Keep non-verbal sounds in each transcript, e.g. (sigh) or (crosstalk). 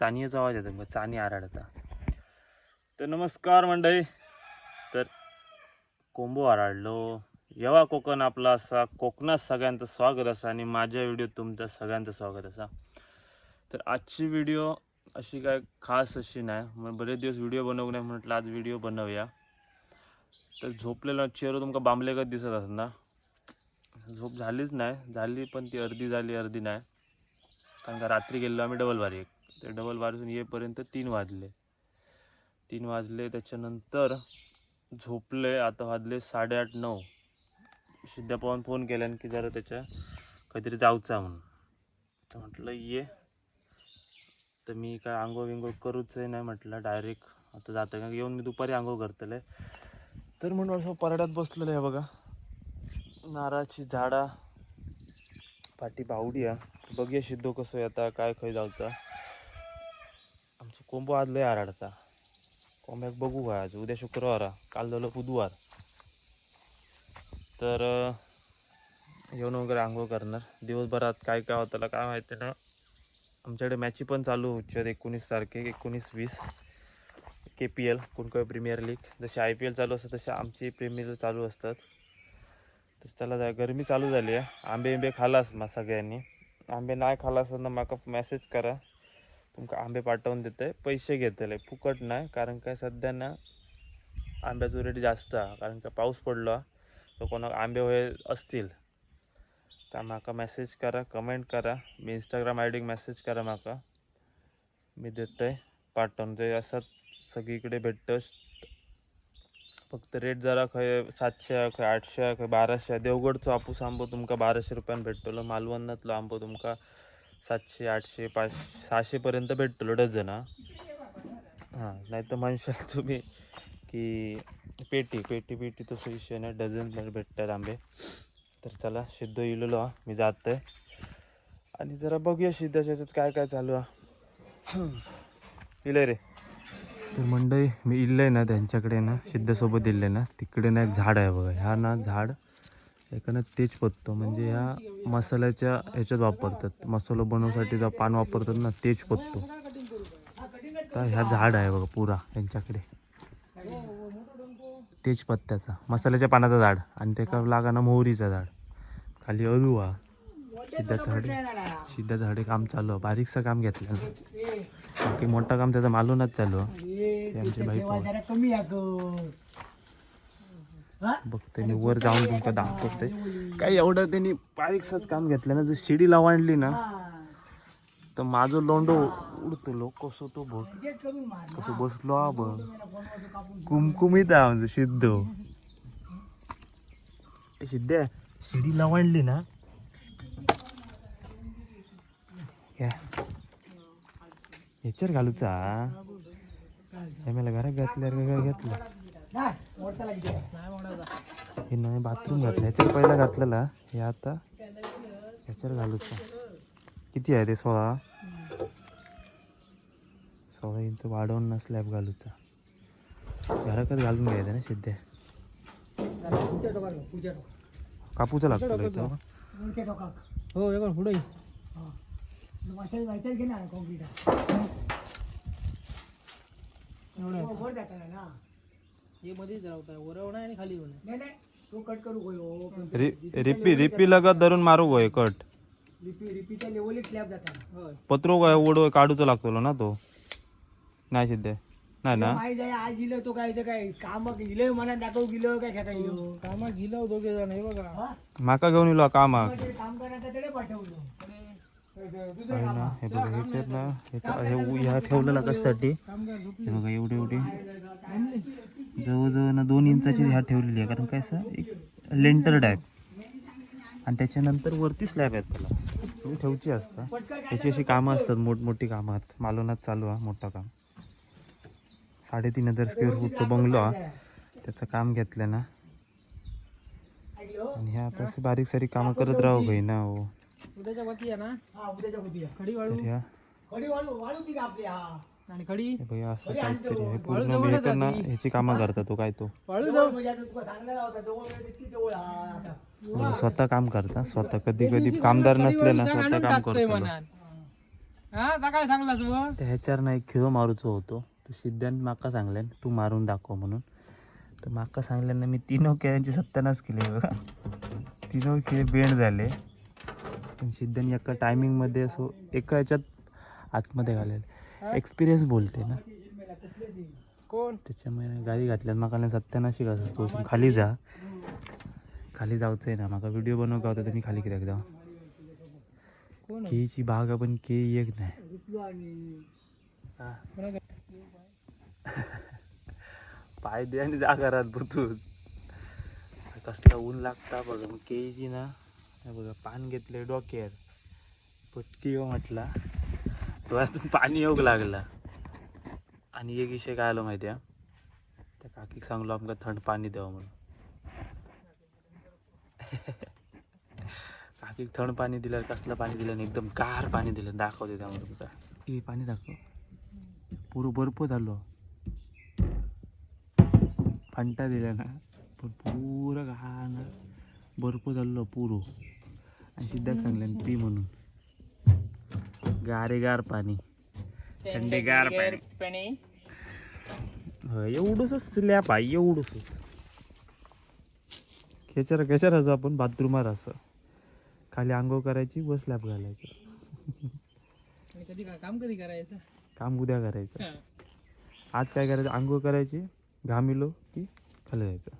चानियाचा आवाज येतो मग चानी आराडता. तर नमस्कार मंडळी. तर कोंबो आराडलो. येवा कोकण आपला असा कोकणात सगळ्यांचं स्वागत असा आणि माझ्या व्हिडिओत तुमचं सगळ्यांचं स्वागत असा. तर आजची व्हिडिओ अशी काय खास अशी नाही. मग बरेच दिवस व्हिडिओ बनवू नाही म्हटलं आज व्हिडिओ बनवूया. तर झोपलेला चेहरा तुमका बांबलेगत दिसत असत ना? झोप झालीच नाही. झाली पण ती अर्धी झाली अर्धी नाही. कारण का रात्री गेलो आम्ही डबल बारी ते डबल बारीतून येईपर्यंत तीन वाजले. तीन वाजले त्याच्यानंतर झोपले आता वाजले साडेआठ नऊ. सिद्धापवान फोन केल्यान की जरा त्याच्या काहीतरी जाऊचा म्हणून. तर म्हटलं ये. तर मी काय आंघोळ विंघोळ करूच नाही म्हटलं डायरेक्ट आता जातं का येऊन मी दुपारी आंघोळ करतले तर म्हणून असं परड्यात बसलेलं आहे बघा. नारळाची झाडा पाठी बावडी आहे. बघूया शिद्धो कसं येता काय खंय जाऊचा. कोंबो आज लय आराडता. कोंब्याक बघू काय आज उद्या शुक्रवार हा. काल झालं बुधवार. तर येऊन वगैरे आंघोळ करणार. दिवसभरात काय काय होतं काय माहिती ना आमच्याकडे मॅची पण चालू होतात एकोणीस तारखे एकोणीस वीस. के पी एल कोणकोय प्रीमियर लीग जसे आय पी एल चालू असतात तसे आमची प्रीमियर चालू असतात. तर चला जाय गरमी चालू झाली आहे. आंबे बिंबे खालास मग सगळ्यांनी. आंबे नाही खाला असं ना म्हाका मेसेज करा. तुमका आंबे पाठवून देते पैसे घेतले फुकट नाही कारण काय सध्या ना आंब्याचं रेट जास्त हा कारण का पाऊस पडलो हा. तर कोणाक आंबे होय असतील. तर म्हाका मेसेज करा कमेंट करा. मी इंस्टाग्राम आय डीक मेसेज करा म्हाका मी देतोय पाठवून ते असं सगळीकडे भेटतं फक्त रेट जरा खंय सातशे खंय आठशे खंय बाराशे. देवगडचो आपूस आंबो तुमका बाराशे रुपयान भेटतलो. मालवणातलो आंबो तुमका सातशे आठशे पाचशे सहाशेपर्यंत भेटतो डझन हा. हां नाही तर म्हणशाल तुम्ही की पेटी पेटी पेटी तसं विषय नाही डझन भेटतात आंबे. तर चला सिद्ध इलेलो हा. मी आहे आणि जरा बघूया सिद्धाच्या काय काय चालू हा इलं रे. तर मंडई मी इल्लंय ना त्यांच्याकडे ना सिद्धसोबत आहे ना. तिकडे ना एक झाड आहे बघा. ह्या ना झाड एकानं तेज पत्तो म्हणजे ह्या मसाल्याच्या ह्याच्यात वापरतात. मसाला बनवण्यासाठी जो पान वापरतात ना तेज पत्तो. तर ह्या झाड आहे बघा पुरा यांच्याकडे. तेज पत्त्याचा मसाल्याच्या पानाचं झाड आणि त्याला लागा ना मोहरीचं झाड. खाली अळूवा शिद्धा झाडे. शिद्धा झाडे काम चालू बारीकसं काम घेतलं बाकी मोठं काम त्याचं मालूनच चालू आमची ते आमचे पवार. जरा कमी आहे ग. हा? बघते मी वर जाऊन तुमका दाखवते काय एवढं त्यांनी बारीकसंच काम घेतलं ना जर शिडी लावाणली ना तर माझं लोंडो उडतो. लोक कसं तो बघ कसं बसलो हा बघ. कुमकुमीत आहे म्हणजे सिद्ध. ए, सिद्ध्या शिडी लावाणली ना घ्या. ह्याच्यावर घालूचा घरात घातल्यावर काय घेतलं. नाही, मोडताला किती आहे? हे नवीन बाथरूम घातलं ह्याच्यावर पहिला घातलेला हे आता ह्याच्यावर घालूचा किती आहे ते सोळा सोळा इंच वाढवून ना स्लॅब घालूचा घराकच घालून घ्यायचं ना टोकाला. कापूचा लागतो इथं. हो एक पुढे हा. हो. हे मध्ये राहता वर होणार आणि खाली होणार नाही, नाही. तो कट करू गो, हो. रि रिपी रिपी लगत धरून मारू गोय कट रिपी रिपीच्या लेवलीत स्लॅब जाताना होय. पत्रो गोय ओढ काढूचो लागतो ना तो. नाही सिद्ध्या नाही ना? माहिती आहे आज इलं तो काय काय काम इलं मनात दाखव गेलं काय खेळता गेलो दोघे जण हे बघा. हा? माका घेऊन येलो कामाक. ते काम करायचं तरी पाठवलं. दुसरं आहे काम. ना हे बघा ह्याच्यात ना हे का- हे उ- ह्या ठेवलेला कशासाठी? हे बघा एवढी एवढी. जवळजवळ ना दोन इंचाची ह्या ठेवलेली आहे. कारण काय असं? एक लेंटर टाईप आणि त्याच्यानंतर वरती स्लॅब आहेत त्याला. ती ठेवची असतात त्याची अशी कामं असतात मोठमोठी कामं आहेत. मालवणात चालू आहे मोठं काम. साडेतीन हजार स्क्वेअर फूटचं बंगलो हा. त्याचं काम घेतलं ना. आणि ह्या आता अशी बारीक सारीक कामं करत राहू भाई ना हो. उद्याच्या बाकी आहे ना? हा उद्याच्या होती खडी वाळू. तर ह्या. आणि खडी असं काहीतरी पूर्ण ना ह्याची कामं करता तो काय तो. म्हणजे स्वतः काम करता स्वतः कधी कधी कामदार नसले ना स्वतः काम करतो हा ता काय सांगलास मग त्या ह्याच्यावर ना एक खिळो मारूचो होतो. तो सिद्धांत माका सांगल्यान तू मारून दाखव म्हणून. तर माका सांगल्यानं मी तीनो खेळांची सत्यानाश केली बघा. तीनो खेळ बेंड झाले. पण सिद्धांत एका टायमिंगमध्ये असो एका ह्याच्यात आतमध्ये घालेल. एक्सपिरियन्स बोलते ना. कोण? त्याच्यामुळे गाडी घातल्यात. नाही सत्यानाशी कसं तू खाली जा. खाली जाऊचं आहे ना. माका व्हिडिओ बनवू का होता तर मी खाली कित्याक आहे? केळीची बाग पण केळी एक नाही? (laughs) पाय दे आणि जा घरात बुतून. कसला ऊन लागता बघा. मग केळीची ना. हे बघा पान घेतले डोक्यात पटकी येऊ म्हटला. डोळ्यातून पाणी येऊ लागला. आणि एक विषय काय आलो माहिती आहे त्या काकीक सांगलो आमका थंड पाणी द्यावं म्हणून. (laughs) काकीक थंड पाणी दिलं कसलं पाणी दिलं आणि एकदम गार पाणी दिलं. दाखवते त्यामुळे तुका हे पाणी दाखव. पुरू बर्फ झालो. फंटा दिला ना. पण पुरं घाण. बर्फ झालो पुरो. आणि सिद्धाक सांगले पी म्हणून. गारेगार पाणी. थंडीगार पाणी. एवढंच स्लॅब आहे एवढंच खेचर खेचर असं आपण बाथरूमात असं खाली आंघोळ करायची व स्लॅब घालायचं. कधी काम कधी करायचं? काम उद्या करायचं. आज काय करायचं? आंघोळ करायची घामिलो की खाली जायचं.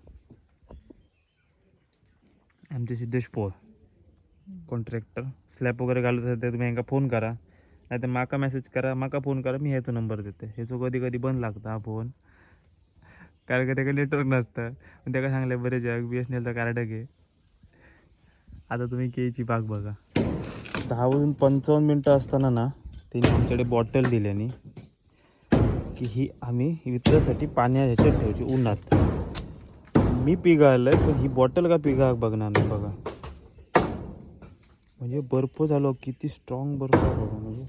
आमचे सिद्धेश पोळ कॉन्ट्रॅक्टर स्लॅब वगैरे घालत असेल तर तुम्ही यांका फोन करा. नाही तर माका मेसेज करा माका फोन करा मी ह्याचो नंबर देते. ह्याचो कधी कधी बंद लागता हा फोन कारण का त्याला नेटवर्क नसतं. पण त्याला सांगलं बरे जग बी एस एन एलचा कार्ड घे. आता तुम्ही केळीची बाग बघा. दहा वाजून पंचावन्न मिनटं असताना ना त्यांनी आमच्याकडे बॉटल दिल्याने की ही आम्ही वितरासाठी पाण्या ह्याच्यात ठेवायची उन्हात. मी पिगाळलंय पण ही बॉटल का पिघा बघणार नाही बघा. म्हणजे बर्फ झालो किती स्ट्रॉंग बर्फ झालो बघा. म्हणजे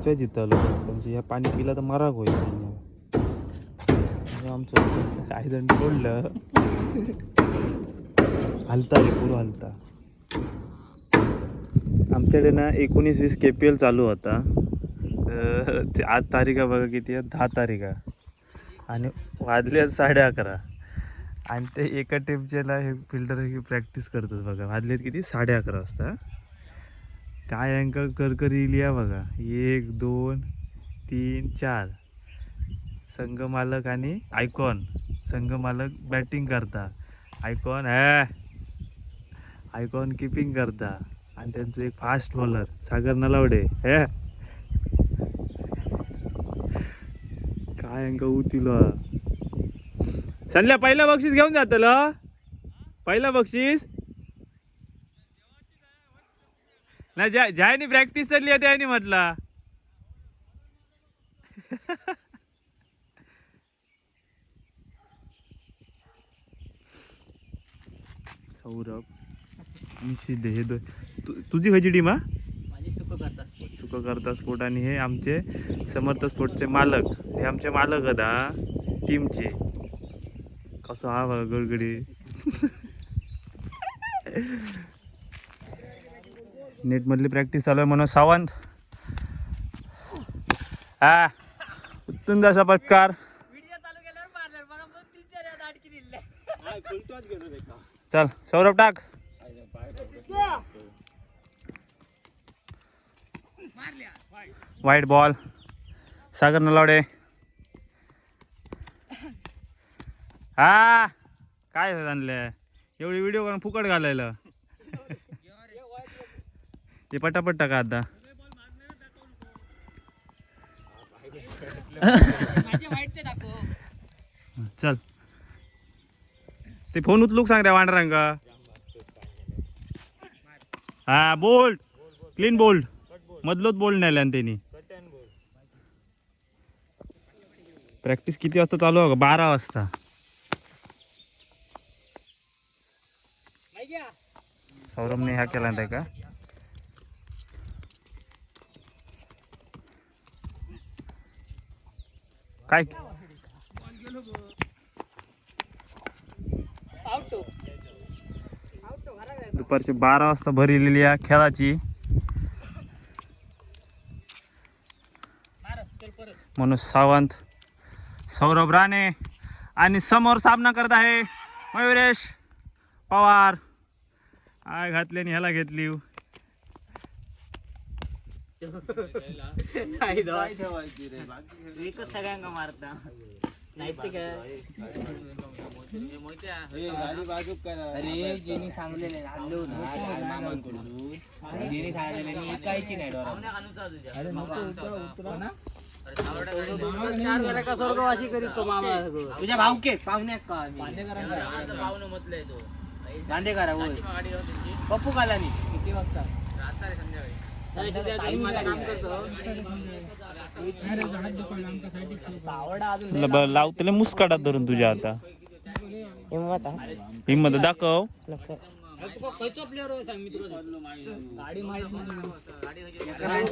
व्हायचं जिथं आलो म्हणजे पाणी पिलं तर मराग होईल म्हणजे आमचं काय जण सोडलं. हलता रे हलता. आमच्याकडे ना एकोणीस वीस के पी एल चालू होता. तर ते आज तारीख आहे बघा किती आहे दहा तारीख. आहे आणि वाजले आहेत साडे अकरा. आणि ते एका टेपच्याला ना हे फिल्टर हे प्रॅक्टिस करतात बघा. वाजलेत किती? साडे अकरा वाजता. काय अंक करकरी लिहा बघा. एक दोन तीन चार. संघ मालक आणि आयकॉन. संघ मालक बॅटिंग करता. आयकॉन हॅ. आयकॉन किपिंग करता. आणि त्यांचं एक फास्ट बॉलर सागर नलावडे हे. काय अंक उतिलो संध्या पहिलं बक्षीस घेऊन जातलं पहिलं बक्षीस. नाही ज्या ज्याने प्रॅक्टिस चालली आहे त्याने म्हटला. सौरभ सिद्धे हे दो तु- तुझी खयची टीम हा? माझी सुख करता स्पोर्ट सुख करता स्पोर्ट आणि हे आमचे समर्थ स्पोर्टचे मालक. हे आमचे मालक आहेत हा. टीमचे कसं हा बघा गडगडी. नेट मधली प्रॅक्टिस चालू आहे म्हणून सावंत. हा. उत्तुंग असा पटकार चल सौरभ टाक. वाईट बॉल सागर नलावडे. हा. काय आणलं? एवढी व्हिडिओ करून फुकट घालायला. ते पटापट टाका आता. चल. ते फोन उचलूक सांग रे वांडरांग हा बोल्ड. Clean bold. मधलोच बोल्ड नेल्या त्यांनी. प्रॅक्टिस किती वाजता चालू आहे बारा वाजता. सौरभने ह्या केला नाही का? काय? दुपारची बारा वाजता भरलेली या खेळाची. मनोज सावंत सौरभ राणे आणि समोर सामना करत आहे मयुरेश पवार. आय घातली आणि ह्याला घेतली. एकच सगळ्यांना मारता. नैतिक अरे जेनी सांगलेले आणलो ना काल मामांकडून जेनी सांगलेले ऐकायची नाही चार जरा का स्वर्गवासी करीत तो मामा? तुझ्या भाऊके पाहुण्यात का बांधेकरा होय. पप्पू कालानी. किती वाजता लावतले मुस्काटात धरून तुझ्या आता हिंमत दाखव. खयचो प्लेअर हो सांग मी गाडी माहीत नाही.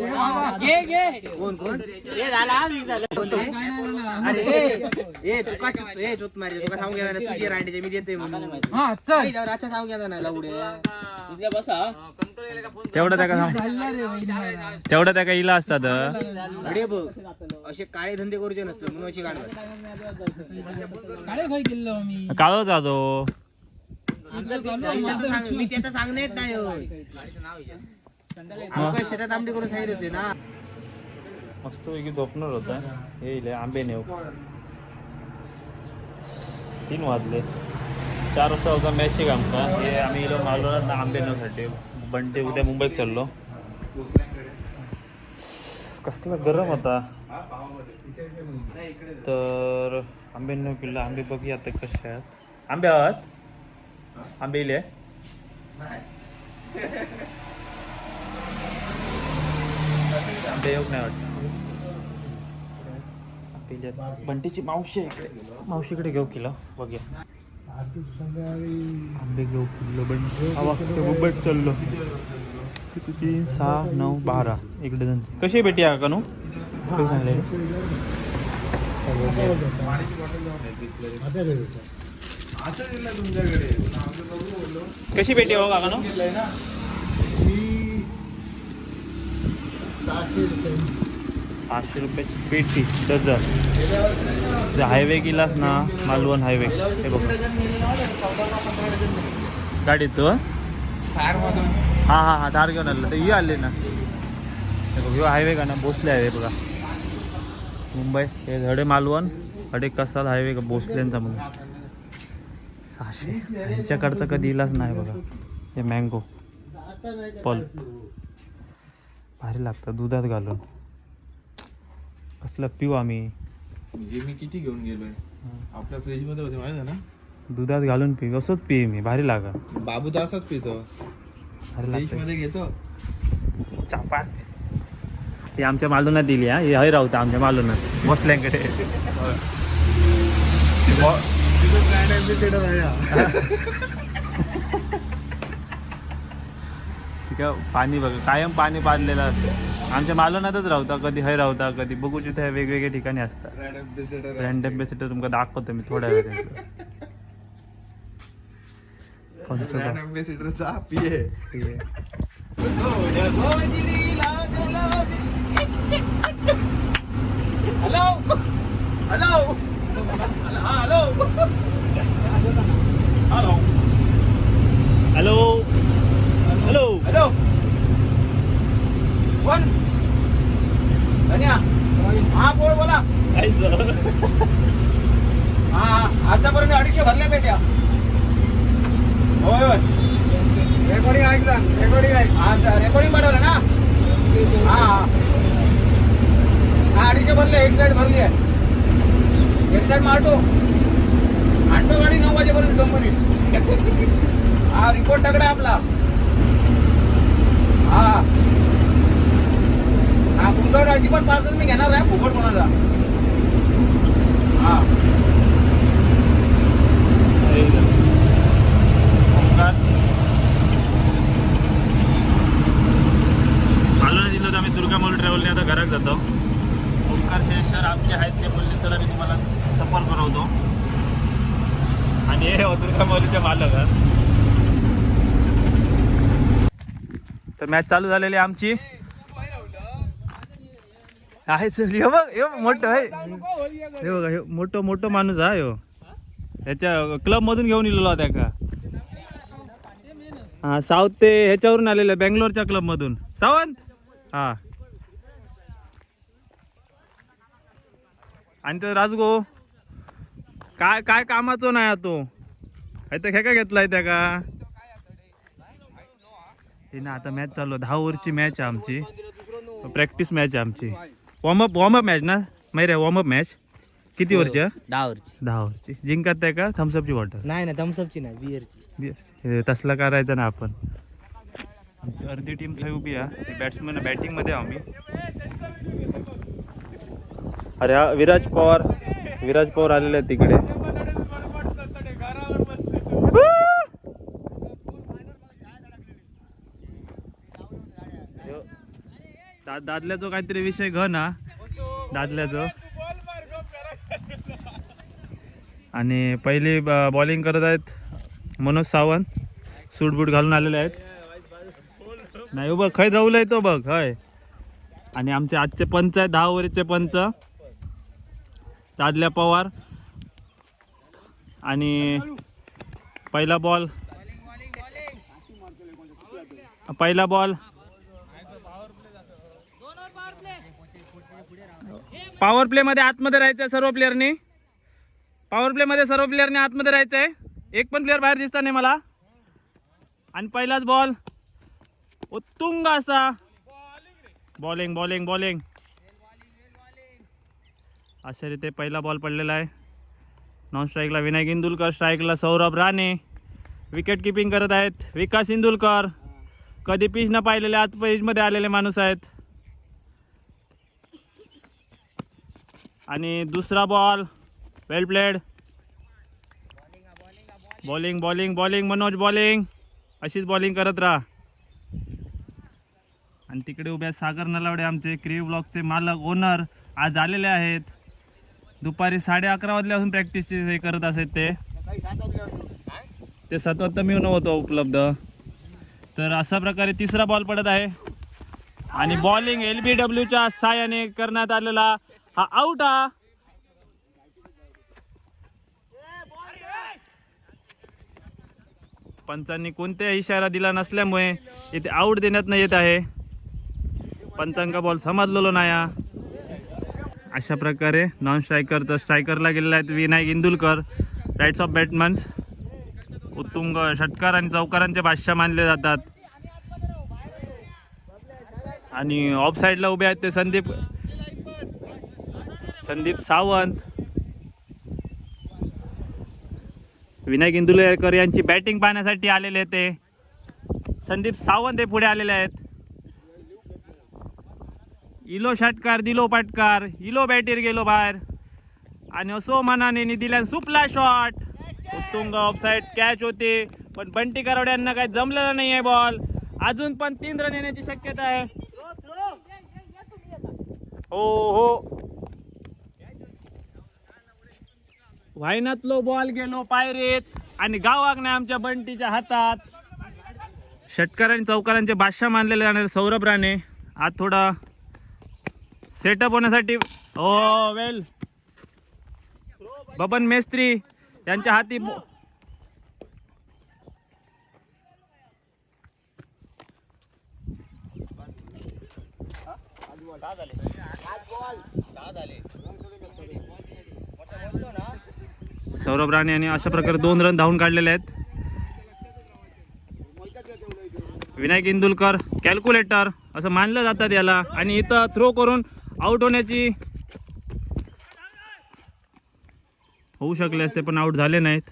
घे घे. कोण कोण? हे झाला मी झालं. अरे ए ए तुका ए जोत मारे तुका सांगू गेला ना तुझी रांडीचे मी देते म्हणून. हा चल. अच्छा सांगू गेला ना लावडे. तुझ्या बसा. तेवढं त्या का तेवढं त्या का इला असतात? अरे बघ. असे काळे धंदे करूचे नसतं म्हणून अशी गाडी काळो जातो मी त्याचं सांगणे येत नाही होय. लोकं शेतात आमटी करून सांगितले होते ना. मस्त पैकी झोपणार होता. येईल आंबे नेऊ. तीन वाजले. चार वाजता होता मॅच आहे आमका हे आम्ही इलो मालवणात ना आंबे नेऊसाठी बंटे उद्या मुंबईत चाललो. कसला गरम होता. तर आंबे नेऊ किल्ला. आंबे बघूया आता कसे आहेत. आंबे आहात? आंबे इले आंबे येऊ नाही वाटत. बंटीची मावशी आहे इकडे. मावशीकडे घेऊ किलो बघूया. आंबे घेऊ किलो बंटी. चाललो. किती तीन सहा नऊ बारा. एक डझन कशी भेटी आहे? का नू सांगले कशी पेटी हो काका नो. पाचशे रुपयाची पेटी डझन. हायवे गेलास ना मालवण हायवे हे बघ. गाडीत तू? हा हा हा धार घेऊन आलं ही आले ना. हे बघ ह्यो हायवे का ना भोसले हायवे बघा. मुंबई हे धडे मालवण हडे कसाल हायवे का भोसलेंचा म्हणून सहाशे. ह्यांच्याकडचं कधी इलाच नाही बघा. हे मँगो पल. भारी लागतं दुधात घालून. कसलं पिऊ आम्ही. म्हणजे मी किती घेऊन गेलोय? आपल्या फ्रीजमध्ये होते माहिती ना? दुधात घालून पी असंच पी मी. भारी लागा बाबू तर असाच पितो. भारी घेतो. चापा ही आमच्या मालुनात दिली हा. ही राहता आमच्या मालुनात. बसल्यांकडे ठीक आहे पाणी बघा कायम पाणी पाजलेलं असतं. आमच्या मालवणातच राहता कधी हय राहता कधी बघू तिथे वेगवेगळ्या ठिकाणी असतात. ब्रँड एम्बेसिडर तुमका दाखवतो मी थोड्या वेळ अँबेसिडरचा पिये. हॅलो हॅलो हॅलो कोण धन्या हा बोल बोला हा हा आतापर्यंत अडीचशे भरल्या पेट्या होय होय. रेकॉर्डिंग ऐकला रेकॉर्डिंग ऐक रेकॉर्डिंग पाठवलं ना? हा हा. हा अडीचशे भरले एक साईड भरली आहे. एक साईड मारतो. आणतो गाडी नऊ वाजेपर्यंत कंपनी. हा रिपोर्ट तगडा आपला. हा. हा तुमच्याकडे अजिबात पार्सल मी घेणार आहे फुकट कोणाचा. हा. मालवण दिलं तर आम्ही दुर्गा मॉल ट्रॅव्हलने आता घरात जातो. ओंकार सर आमचे आहेत ते बोलले चला आणि हे दुर्गा मौलीचे मालक तर मॅच चालू झालेली आहे आमची. आहे चल हे बघ हे मोठं आहे. हे बघा हे मोठं मोठं माणूस आहे हो. ह्याच्या क्लब मधून घेऊन इलेलो होता का? हा साऊथ ते ह्याच्यावरून आलेलं बँगलोरच्या क्लब मधून. सावंत? हा. आणि तो राजगो? काय काय कामाचो नाही हा तो. तो खेका घेतलाय त्या का? हे ना आता मॅच चालू आहे. दहा ओव्हरची मॅच आहे आमची. प्रॅक्टिस मॅच आहे आमची. वॉर्मअप वॉर्मअप मॅच ना? माहिती आहे वॉर्मअप मॅच किती आहे? दहा वरची दहा ओव्हरची. जिंकत आहे का? थम्सअपची बॉटल नाही ना थम्सअपची नाही बिअरची. हे तसलं करायचं ना आपण. आमची अर्धी टीम उभी आहे. बॅट्समॅन बॅटिंगमध्ये आहे आम्ही. अरे हा विराज पवार. विराज पवार आलेले आहेत तिकडे. ह्यो दादल्याचो काहीतरी विषय घ ना. दादल्याचो. आणि पहिली बॉलिंग करत आहेत मनोज सावंत. सूट बूट घालून आलेले आहेत. नाही बघ खै राहुल तो बघ हय आणि आमचे आजचे पंच आहेत दहा ओव्हरचे पंच. दादल्या पवार आणि पहिला बॉल. पहिला बॉल. पॉवर प्ले मध्ये आतमध्ये राहायचं सर्व प्लेअरनी पॉवर प्ले मध्ये सर्व प्लेअरने आतमध्ये राहायचंय. एक पण प्लेअर बाहेर दिसता नाही मला. आणि पहिलाच बॉल उत्तुंग असा. बॉलिंग बॉलिंग बॉलिंग अशा रीते पहिला बॉल पडलेला आहे. नॉन स्ट्राईकला विनायक इंदुलकर स्ट्राईकला सौरभ राणे. विकेट किपिंग करत आहेत. विकास इंदुलकर. कधी पीच न पाहिलेले आज मध्ये आलेले माणूस आहेत. आणि दुसरा ball well played bowling bowling bowling Manoj bowling अशीच बॉलिंग करत राहा. आणि तिकडे उभ्या सागर नलावडे आमचे क्रिव ब्लॉकचे मालक ओनर आज आलेले आहेत. दुपारी साडे अकरा वाजल्यापासून प्रॅक्टिस हे करत असत ते. ते सात वाजता मी नव्हतो उपलब्ध. तर अशा प्रकारे तिसरा बॉल पडत आहे. आणि बॉलिंग एल बी डब्ल्यूच्या सहाय्याने करण्यात आलेला हा आउट हा. पंचांनी कोणत्याही इशारा दिला नसल्यामुळे इथे आउट देण्यात नाही येत आहे. पंचांका बॉल समजलेलो नाही. अशा प्रकारे नॉन स्ट्रायकर तर स्ट्रायकरला गेलेला आहेत Vinayak Indulkar rights off batsman's उत्तुंग षटकार आणि चौकारांचे भाष्य मानले जातात. आणि ऑफ साईडला उभे आहेत ते संदीप संदीप सावंत. विनायक इंदुलेकर यांची बॅटिंग पाहण्यासाठी आलेले ते. संदीप सावंत हे पुढे आलेले आहेत. इलो षटकार दिलो पटकार इलो बॅटीर गेलो बाहेर. आणि असो मनाने दिल्यान सुपला शॉट उत्तुंग ऑफसाईड कॅच होते. पण बंटी करवड्यांना काही जमलेलं नाही आहे बॉल अजून पण तीन रन येण्याची शक्यता आहे. हो हो. वाहिनातलो बॉल गेलो पायरेत. आणि गावाक नाही आमच्या बंटीच्या हातात. षटकार आणि चौकारांचे बादशाह मानलेले जाणारे सौरभ राणे. आज थोडा सेटअप होण्यासाठी हो वेल बबन मेस्त्री यांच्या हाती सौरभ राणे यांनी अशा प्रकारे दोन रन धावून काढलेले आहेत. विनायक इंदुलकर कॅल्क्युलेटर असं मानलं जातात याला. आणि इथं थ्रो करून आउट होण्याची. होऊ शकले असते पण आउट झाले नाहीत.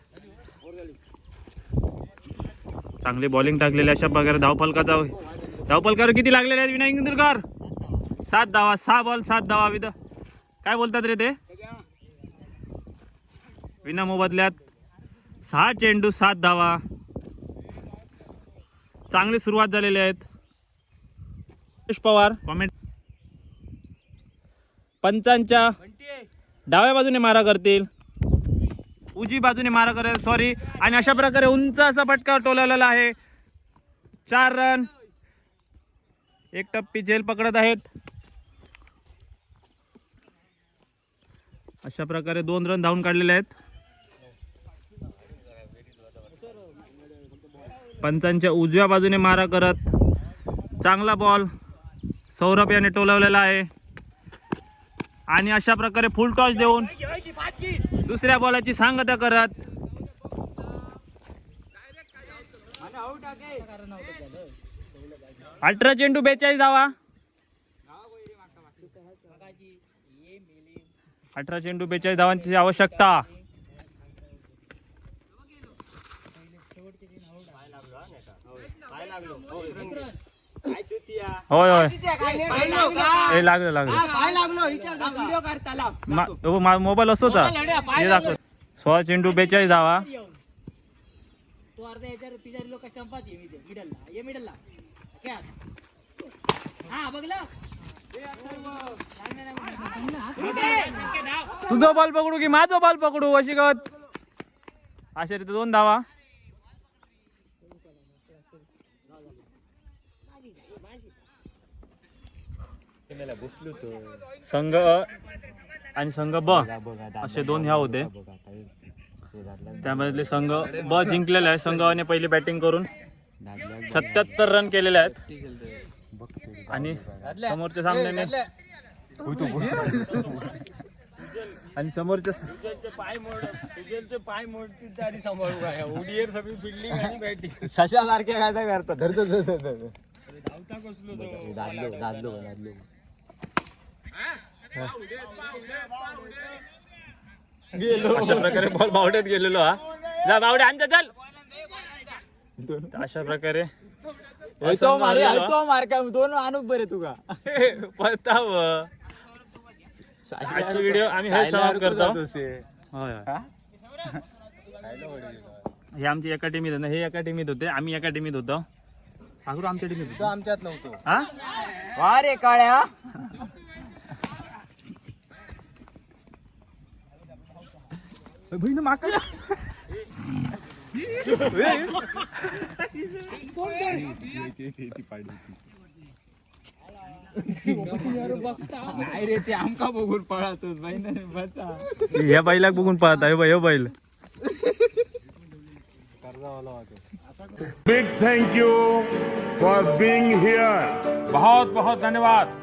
चांगली बॉलिंग टाकलेली अशा प्रकारे धावफलकाचा धावपलकावर किती लागलेले आहेत विनायक इंदुरकर सात धावा सहा बॉल सात धावा विद. काय बोलतात रे ते? विना मोबदल्यात सहा चेंडू सात धावा. चांगली सुरुवात झालेली आहेत. पवार. कॉमेंट पंचांच्या डाव्या बाजूने मारा करतील. उजवी बाजूने मारा करेल. सॉरी आणि अशा प्रकारे उंच असा फटका टोलवलेला आहे. चार रन एक टप्पी झेल पकडत आहेत. अशा प्रकारे दोन रन धावून काढलेले आहेत. पंचांच्या उजव्या बाजूने मारा करत. चांगला बॉल सौरभ याने टोलवलेला आहे. आणि अशा प्रकारे फुल टॉस देऊन दुसऱ्या बॉलाची सांगता करत. अठरा चेंडू बेचाळीस धावा. अठरा चेंडू बेचाळीस धावांची आवश्यकता. होय होय. ए लागलं. लागलं काय लागलो. व्हिडिओ काढताला मा- मा- मोबाईल असतो का हे दाखव. सोळा चेंडू बेचाळीस धावा. हा तुझा बॉल पकडू की माझा बॉल पकडू अशी गत अशा रीती दोन धावा. संघ अ आणि संघ ब असे दोन ह्या होते. त्यामधले संघ ब जिंकलेले आहे संघ अने पहिली बॅटिंग करून सत्याहत्तर रन केलेले आहेत. आणि समोरच्या सामन्याने आणि समोरच्या सशा सारख्या काय काय करतात? धरतो दादलो अशा प्रकारे बॉल बावड्यात गेलेलो हा. जा बावडे आणता चल. अशा प्रकारे तो मारे तो मार का? दोन आणूक बरे तुका. पळताव. आजची व्हिडिओ आम्ही हे समाप्त करतो. होय. हे? आमची एका टीमीत होते. हे एका टीमीत होते. आम्ही एका टीमीत होतो. सागरू आमच्या टीमीत होतो. आमच्यात नव्हतो. हा? वा रे काळ्या. बहिण माका नाही रे ते आमका बघून पळतोस बहिण बसा या बैलाक बघून पाहत आहे हे बैल Big thank you for being here. बहुत बहुत धन्यवाद.